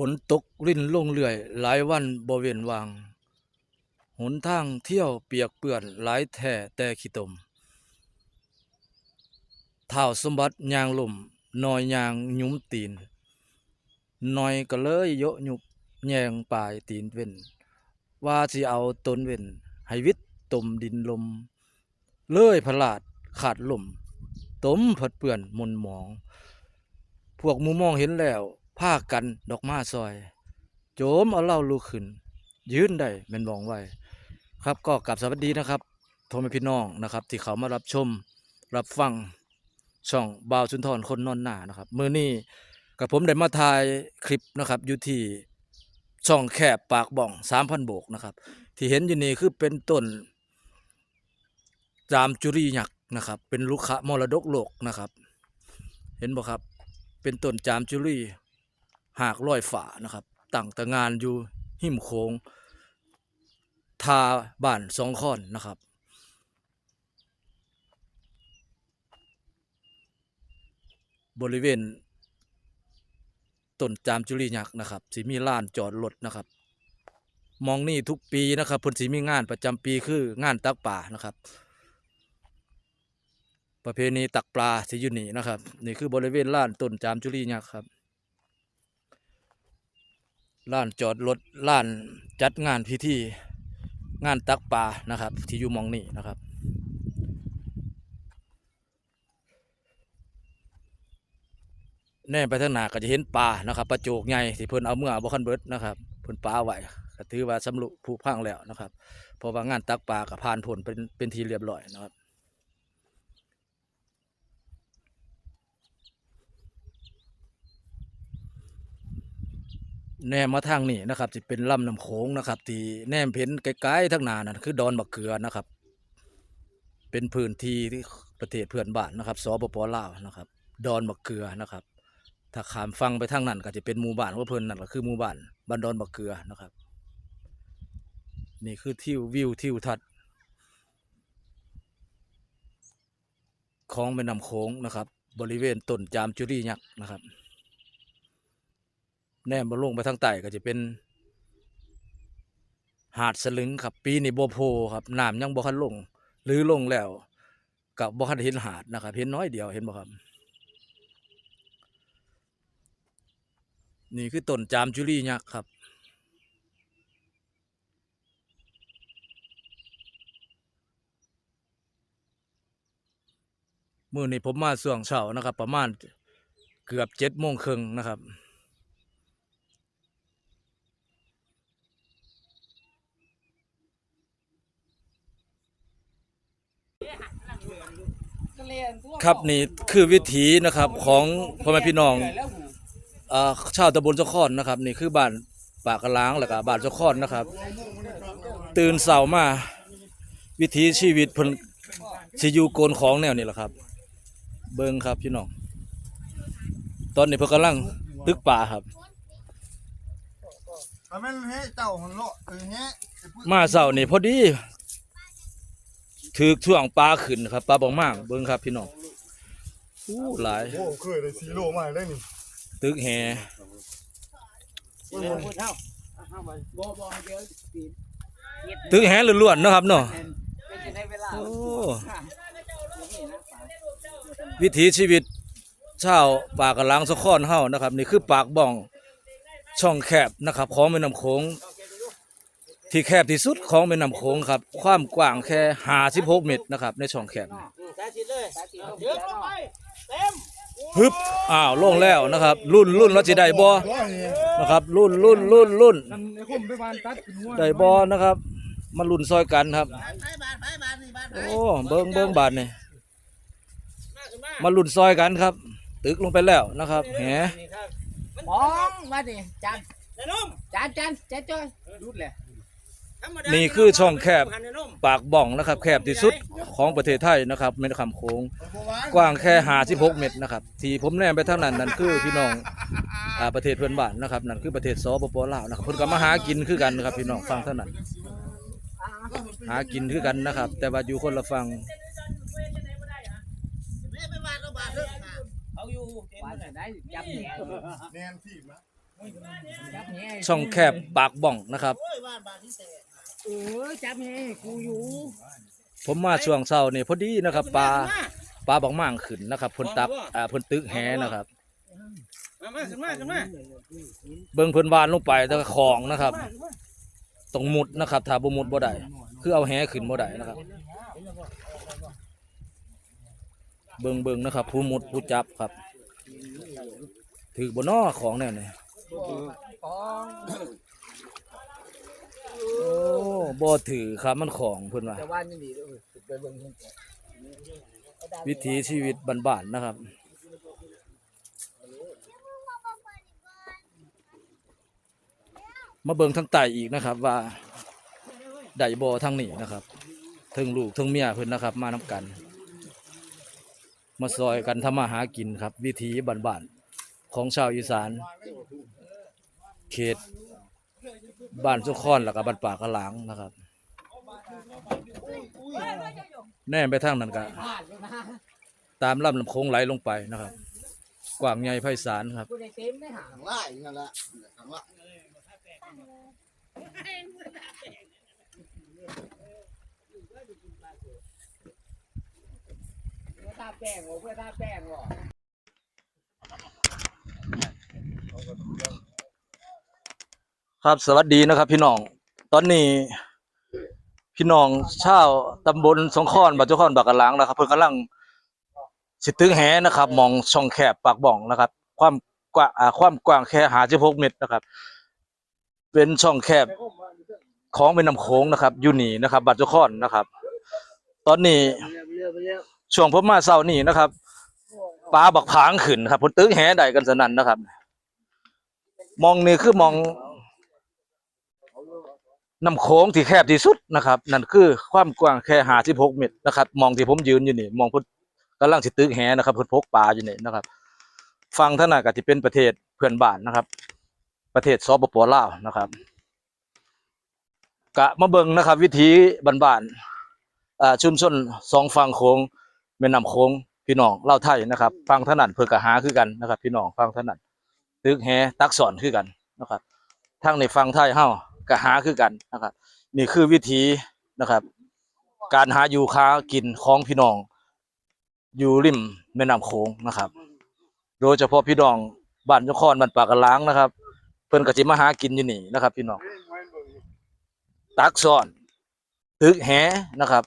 ฝนตกรินลงเรื่อย หลายวันบ่เว้นวาง หนทางเที่ยวเปียกเปื้อนหลายแท่แต่ขี้ตมเท้าวสมบัติยางลมนอยยางหยุ้มตีนนอยก็เลยโยะยุบแยงปลายตีนเว้น ว่าสิเอาตนเว้นให้วิตตมดินลม เลยพลาดขาดลมตมผัดเปื่อนมนหมอง พวกมูมองเห็นแล้ว พากันดอกมาซอย โจมเอาเหล่าลูกขึ้น ยืนได้แม่นมองไว้ ครับก็กลับสวัสดีนะครับพ่อมพี่น้องนะครับ ที่เขามารับชมรับฟังช่องบ่าวสุนทรคนนอนหน้านะครับมือนี้กับผมได้มาถ่ายคลิปนะครับอยู่ที่ช่องแคบปากบ่อง3,000โบกนะครับ ที่เห็นอยู่นี่คือเป็นต้นจามจุรีหยักนะครับ เป็นลูกคะมรดกโลกนะครับ เห็นบ่ครับ เป็นต้นจามจุรี หากร้อยฝ่านะครับตั้งแต่งานอยู่หิมโขงทาบ้านสองคอนนะครับบริเวณต้นจามจุรียักษ์นะครับสิมีลานจอดรถนะครับ มองนี่ทุกปีนะครับพิ่นสิมีงานประจำปีคืองานตักป่านะครับ ประเพณีตักปลาสิอยู่นี่นะครับ นี่คือบริเวณลานต้นจามจุรียักษ์ครับ ลานจอดรถลานจัดงานพิธีงานตักปลานะครับ ที่อยู่มองนี่นะครับแน่ไปทางหนาก็จะเห็นปลานะครับปลาโจกใหญ่ที่เพิ่นเอาเมื่อบ่คันเบิดนะครับเพิ่นปลาไว้ก็ถือว่าสำรุผูพังแล้วนะครับเพราะว่างานตักปลากับผ่านผลเป็นเป็นทีเรียบร้อยนะครับ แนมมาทางนี้นะครับที่เป็นลำน้ำโขงนะครับ ที่แนมเห็นไกลๆทางนานั่นคือดอนบักเกลือนะครับ เป็นพื้นที่ที่ประเทศเพื่อนบ้านนะครับสปปลาวนะครับ ดอนบักเกลือนะครับ ถ้าขามฟังไปทางนั้นก็จะเป็นหมู่บ้านว่าเพิ่อนนั่นก็คือหมู่บ้านบ้านดอนบักเกลือนะครับ นี่คือทิววิวทิวทัศน์ของแม่น้ำโขงนะครับ บริเวณต้นจามจุรียักษ์นะครับ แนมมาลงไปทางใต้ก็จะเป็นหาดสลึงครับ ปีนี้บ่โพครับน้ำยังบ่คันลง หรือลงแล้วกับบ่คันเห็นหาดนะครับ เห็นน้อยเดียวเห็นบ่ครับ นี่คือต้นจามจุรียักษ์ครับมื่อนี้ผมมาส่วงเช้านะครับ ประมาณเกือบเจ็ดโมงครึ่งนะครับ ครับนี่คือวิถีนะครับของพ่อแม่พี่น้องอ่าชาวตำบลเจ้าขอนนะครับ นี่คือบ้านปากกะล้างแล้วก็บ้านเจ้าขอนนะครับ ตื่นเสามาวิถีชีวิตเพิ่นสิอยู่โกนของแนวนี้แหละครับ เบิ่งครับพี่น้อง ตอนนี้เพิ่นกำลังตึกป่าครับ ทำให้เฮ้เจ้าหันโลเออเฮ้มาเสาร์นี่พอดี ถือช่วงปลาขึ้นครับปลาบองมากเบิ่งครับพี่น้องอู้หลายโอ้เคยได้ซีโร่มาได้นี่ตึกแหตึกแหล้วนๆเนาะครับเนาะโอ้วิถีชีวิตชาวปากกะลังสะค้อนเฮานะครับ นี่คือปากบ่องช่องแคบนะครับของแม่น้ำโขง ที่แคบที่สุดของแม่น้ำโขงครับ ความกว้างแค่56เมตรนะครับ ในช่องแคบนี่สาธิตเลยเยอะลงไปเต็มฮึบอ้าวลงแล้วนะครับ รุ่นรุ่นเราจะได้บอนะครับ รุ่นรุ่นรุ่นรุ่นนั่นไอ้คมไปบานตัดขึ้นหัวได้บ่นะครับ มารุ่นซอยกันครับโอ้เบิ่งเบิ่งบาดนี่มารุ่นซอยกันครับ ตึกลงไปแล้วนะครับแหมองมาดิจานจานจานจานจ้อยรุดเลย นี่คือช่องแคบปากบ่องนะครับแคบที่สุดของประเทศไทยนะครับแม่น้ำโขงกว้างแค่56เมตรนะครับที่ผมแนมไปทางนั้นนั่นคือพี่น้องอ่าประเทศเพื่อนบ้านนะครับนั่นคือประเทศสปปลาวนะครับเพิ่นก็มาหากินคือกันนะครับพี่น้องฟังเท่านั้น หากินคือกันนะครับ แต่ว่าอยู่คนละฝั่งไม่บานก็บานเถอะเขาอยู่บานได้จับเนี่ยแนนทีมนะจับแหช่องแคบปากบ่องนะครับ เออจับแหกูอยู่ผมมาช่วงเช้านี่พอดีนะครับปลาปลาบักม่างขึ้นนะครับเพิ่นตับอ่าเพิ่นตึกแหนะครับมามาขึ้นมาขึ้นมาเบิ่งเพิ่นวานลงไปแต่ก็ของนะครับต้องมุดนะครับถ้าบ่มุดบ่ได้คือเอาแหขึ้นบ่ได้นะครับ เบิ่งเบิ่งนะครับ ผู้มุดผู้จับครับ ถือบ่น้อของแนวนี้ของ โอ้บ่ถือครับมันของเพิ่นว่าแต่ว่านี่ดีเด้อไปเบิ่งเพิ่นวิถีชีวิตบ้านๆนะครับ มาเบิ่งทางใต้อีกนะครับ ว่าได้บ่ทางนี้นะครับถึงลูกถึงเมียเพิ่นนะครับ มานํกัน มาซอยกันทำมาหากินครับ วิถีบ้านๆของชาวอีสาน เขต บ้านสุขอนแล้วก็บ้านป่ากระหลางนะครับ แน่ไปทางนั้นก็พลาดเลยนะตามลำลำโค้งไหลลงไปนะครับ กว้างใหญ่ไพศาลครับกูได้เต็มได้หาข้างล่นั่นแหละข้างล่างเพื่อทาแป้งบ่เพื่อทาแป้งบ่ ครับสวัสดีนะครับพี่น้อง ตอนนี้ พี่น้องชาวตำบลสงขอนบัดเจ้าขอนบักกะลังนะครับ เพิ่นกำลังสิตึงแหนะครับ มองช่องแคบปากบ่องนะครับ ความกว้างอ่าความกว้างแค่56เมตรนะครับ เป็นช่องแคบของแม่น้ำโขงนะครับอยู่นี่นะครับ บัดเจ้าขอนนะครับ ตอนนี้ช่วงผมมาเช้านี้นะครับปลาบักผางขึ้นครับเพิ่นตึกแหได้กันสนั่นนะครับ มองนี่คือมอง น้ำโขงที่แคบที่สุดนะครับ นั่นคือความกว้างแค่56เมตรนะครับมองที่ผมยืนอยู่นี่มองพิ่นกำลังสิตึกแหนะครับพิ่นพกปลาอยู่นี่นะครับฟังท่างนั้นก็สิเป็นประเทศเพื่อนบ้านนะครับ ประเทศสปปลาวนะครับกะมาเบิงนะครับ วิถีบ้านๆอ่าชุมชนสองฝั่งโขงแม่น้ำโขงพี่น้องเล่าไทยนะครับ ฟังถนัดเพื่อกะหาคือกันนะครับ พี่น้องฟังถนัดตึกแฮตักสอนคือกันนะครับทั้งในฟังไทยเฮา ก็หาคือกันนะครับ นี่คือวิธีนะครับ การหาอยู่ค้ากินของพี่น้อง อยู่ริมแม่น้ำโขงนะครับ โดยเฉพาะพี่น้องบ้านยครบ้านปากกระล้างนะครับ เพิ่นก็สิมาหากินอยู่นี่นะครับ พี่น้องตักสอนตึกแหนะครับ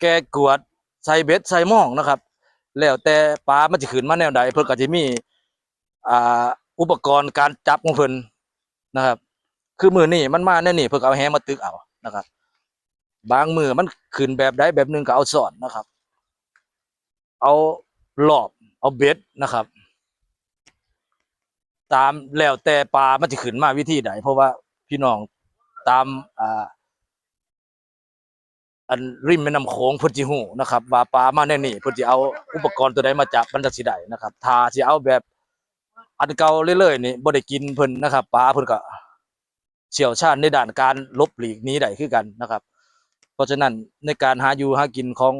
แกกวดใส่เบ็ดใส่หม้องนะครับ แล้วแต่ปลามันจะขึ้นมาแนวใดเพิ่นก็จะมีอ่าอุปกรณ์การจับของเพิ่นนะครับ คือมือนี่มันมาแน่นี่เพิ่นก็เอาแหมาตึกเอานะครับ บางมือมันขึ้นแบบใดแบบหนึ่งก็เอาสอนนะครับ เอาหลอบเอาเบ็ดนะครับ ตามแล้วแต่ปลามันจะขึ้นมาวิธีใดเพราะว่าพี่น้องตามอ่าอันริมแม่น้ำโขงพิ่นสิฮู้นะครับว่าปลามาแน่นี่พิ่นสิเอาอุปกรณ์ตัวใดมาจับมันจะสิได้นะครับถ้าสิเอาแบบอันเก่าเรื่อยๆนี่บ่ได้กินเพิ่นนะครับปลาเพิ่นก็ เชี่ยวชาญในด้านการลบหลีกนี้ได้คือกันนะครับ เพราะฉะนั้นในการหาอยู่หากินของ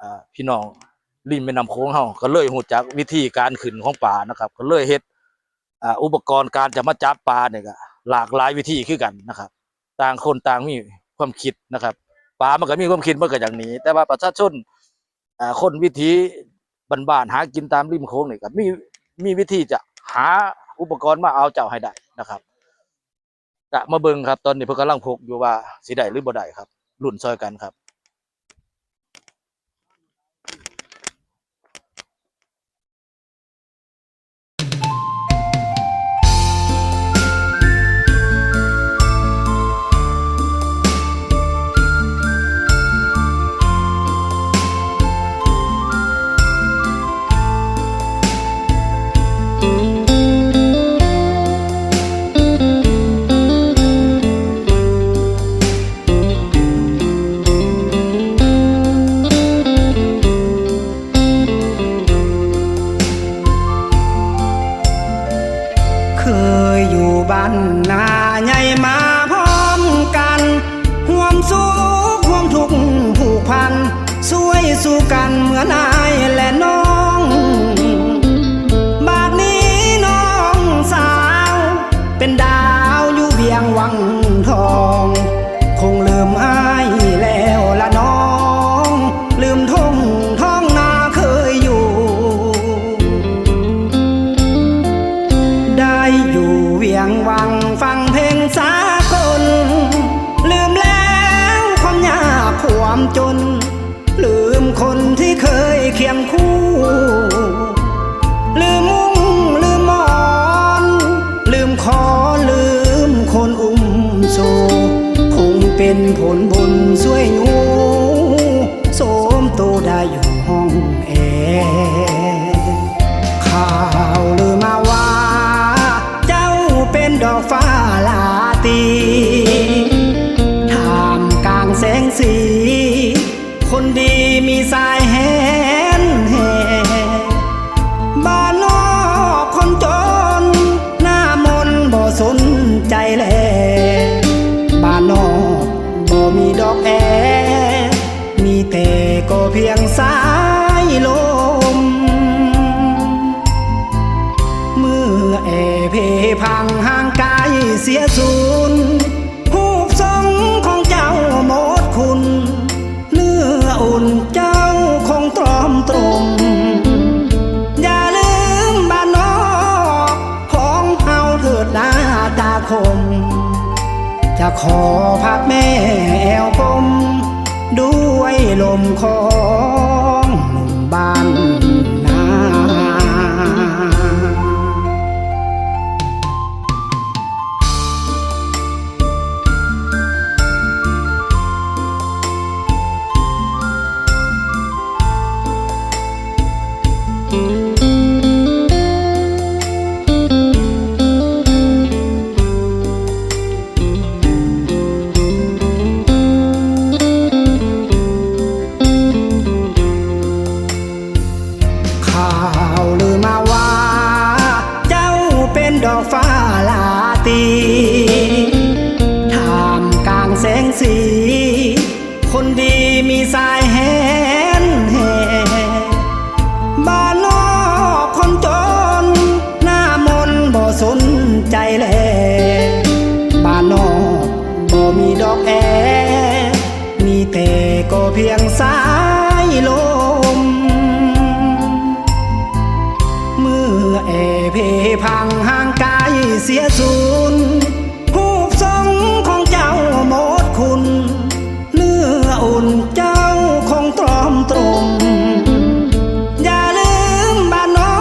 อพี่น้องริมแม่น้ำโขงเฮาก็เลยรู้จักวิธีการขึ้นของปลานะครับ ก็เลยเฮ็ดอุปกรณ์การจะมาจับปลาเนี่ยก็หลากหลายวิธีคือกันนะครับ ต่างคนต่างมีความคิดนะครับปลามันก็มีความคิดมันก็อย่างนี้ แต่ว่าประชาชนคนวิธีบ้านๆหากินตามริมโขงเนี่ก็มีมีวิธีจะหาอุปกรณ์มาเอาเจ้าให้ได้นะครับ กะมาเบิ่งครับ ตอนนี้เพิ่นกำลังพกอยู่ว่าสิได้หรือบ่ได้ครับรุ่นซอยกันครับ เป็นดะขอพักแม่แอวกลมด้วยลมคอ ก็เพียงสายลม เมื่อแอเพพังห่างไกายเสียสูญหูปทรงของเจ้าหมดคุณ เนื้ออุ่นเจ้าคงตรอมตรมอย่าลืมบ้านนอ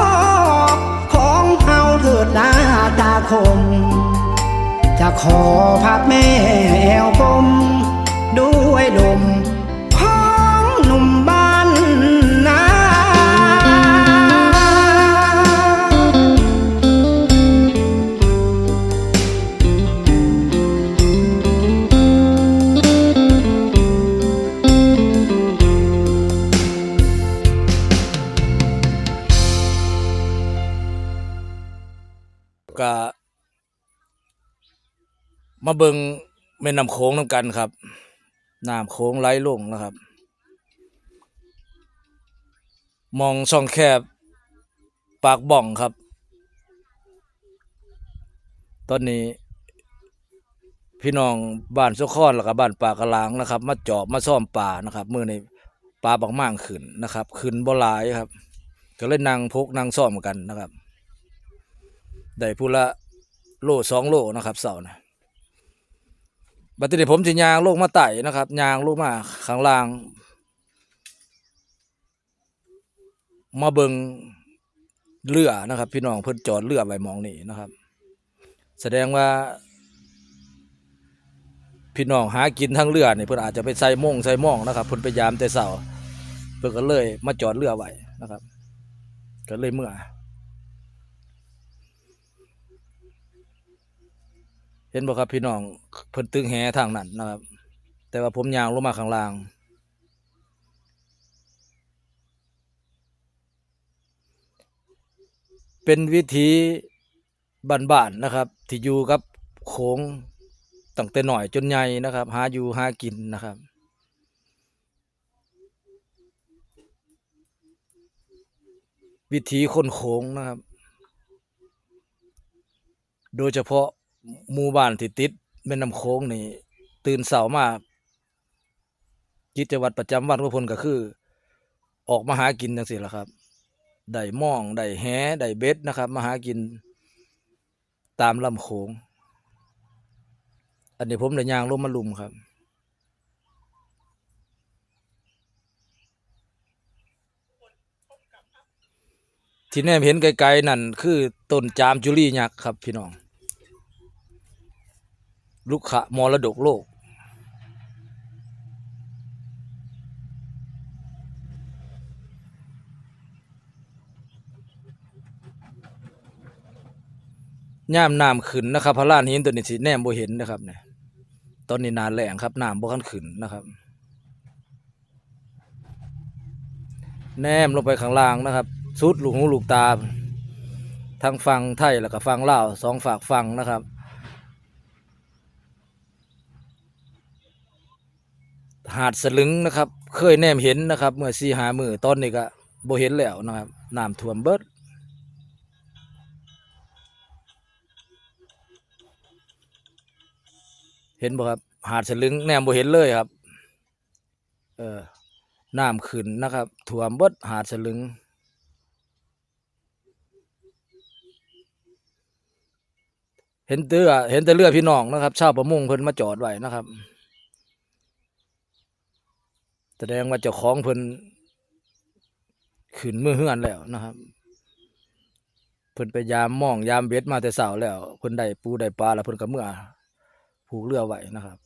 กของเฮาเถิดนาตาคม จะขอพักแม่แอวกลมด้วยลม มาเบิงแม่น้ำโขงน้ำกันครับน้ำโขงไหลลงนะครับ มองช่องแคบ ปากบ่องครับ ตอนนี้ พี่น้องบ้านสุขอนแล้วก็บ้านป่ากระลางนะครับ มาจอบมาซ่อมป่านะครับมือในป่าบักม่างขึ้นนะครับขึ้นบ่หลายครับ ก็เลยนั่งพกนั่งซ่อมกันนะครับได้พูละโลสองโลนะครับเสาร์นะ บัดนี้ผมจะยางลงมาไต่นะครับยางลงมาข้างล่าง มาเบิงเรือนะครับ พี่น้องเพิ่นจอดเรือไว้หมองนี่นะครับ แสดงว่า พี่น้องหากินทางเรือนี่เพิ่นอาจจะไปใส่โมงใส่หมองนะครับเพิ่นไปยามแต่เช้าเพิ่นก็เลย มาจอดเรือไว้นะครับ ก็เลยเมื่อ เห็นบ่ครับพี่น้องเพิ่นตึงแหทางนั้นนะครับ แต่ว่าผมยางลงมาข้างล่าง เป็นวิธีบ้านๆนะครับ ที่อยู่กับโขงตั้งแต่หน่อยจนใหญ่นะครับ หาอยู่หากินนะครับวิธีคนโขงนะครับ โดยเฉพาะ หมู่บ้านที่ติดแม่น้ำโขงนี่ ตื่นเสามากิจวัตรประจำวันของเพนก็คือ ออกมาหากินจังซี่ล่ะครับได้ม่องได้แหได้เบ็ดนะครับ มาหากินตามลำโขง อันนี้ผมได้ยางลงมาลุมครับ ที่แนมเห็นไกลๆนั่นคือต้นจามจุลียักษ์ครับ พี่น้อง ลูกขะมรดกโลก ย่ามน้ำขึ้นนะครับพระลานหินตัวนี้สิแนมบ่เห็นนะครับเนี่ยตอนนี้นาแหลงครับน้ำบ่คันขึ้นนะครับ แนมลงไปข้างล่างนะครับสุดลูกหูลูกตาทั้งฝั่งไทยแล้วก็ฝั่งลาวสองฝากฝั่งนะครับ หาดสลึงนะครับ เคยแนมเห็นนะครับ เมื่อสี่หามือตอนนี้ก็บ่เห็นแล้วนะครับน้ำท่วมเบิดเห็นบ่ครับ หาดสลึงแนมบ่เห็นเลยครับ เออน้ำขึ้นนะครับท่วมเบิดหาดสลึงเห็นเรือเห็นแต่เรือพี่น้องนะครับ ชาวประมงเพิ่นมาจอดไว้นะครับ แสดงว่าเจ้าของเพิ่นขึ้นมือเฮือนแล้วนะครับ เพิ่นไปยามมองยามเบ็ดมาแต่เช้าแล้ว เพิ่นได้ปูได้ปลาแล้วเพิ่นก็เมื่อผูกเรือไว้นะครับ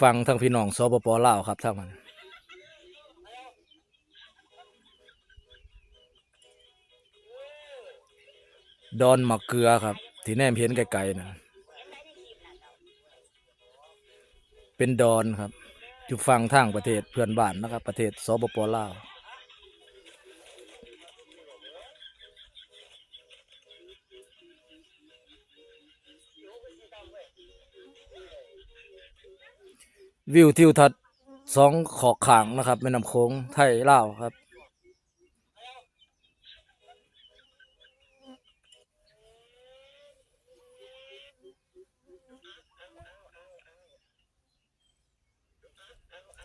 ฟังทางพี่น้องสปปลาวครับทางมัน ดอนมะเกลือครับ ที่แนมเห็นไกลๆนะเป็นดอนครับอยู่ฝั่งทางประเทศเพื่อนบ้านนะครับ ประเทศสปปลาววิวทิวทัศน์สองขอกขางนะครับแม่น้ำโขงไทยลาวครับ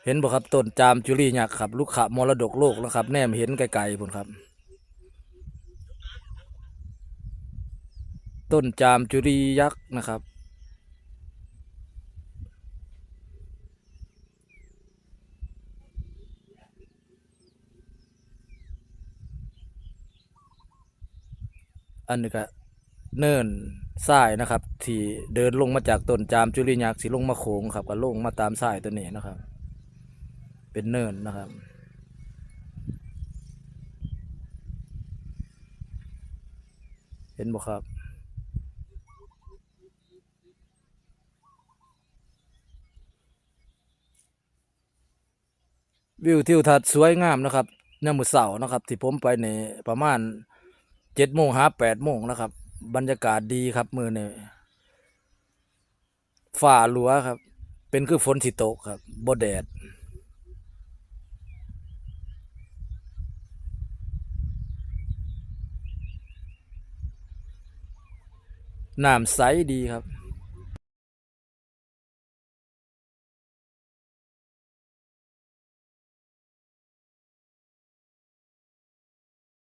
เห็นบ่ครับต้นจามจุลียักษ์ครับ ลูกขะมรดกโลกนะครับ แนมเห็นไกลๆพุ่นครับ ต้นจามจุลียักษ์นะครับอันนี้ก็เนินทรายนะครับ ที่เดินลงมาจากต้นจามจุลียักษ์สิลงมาโขงครับก็ลงมาตามทรายตัวนี้นะครับ เป็นเนินนะครับ เห็นบ่ครับ วิวทิวทัศน์สวยงามนะครับยามมื้อเช้านะครับ ที่ผมไปในประมาณเจ็ดโมงหาแปดโมงนะครับ บรรยากาศดีครับ มือเนี่ยฝ่าหลัวครับ เป็นคือฝนสิตกครับบ่แดด น้ำใสดีครับ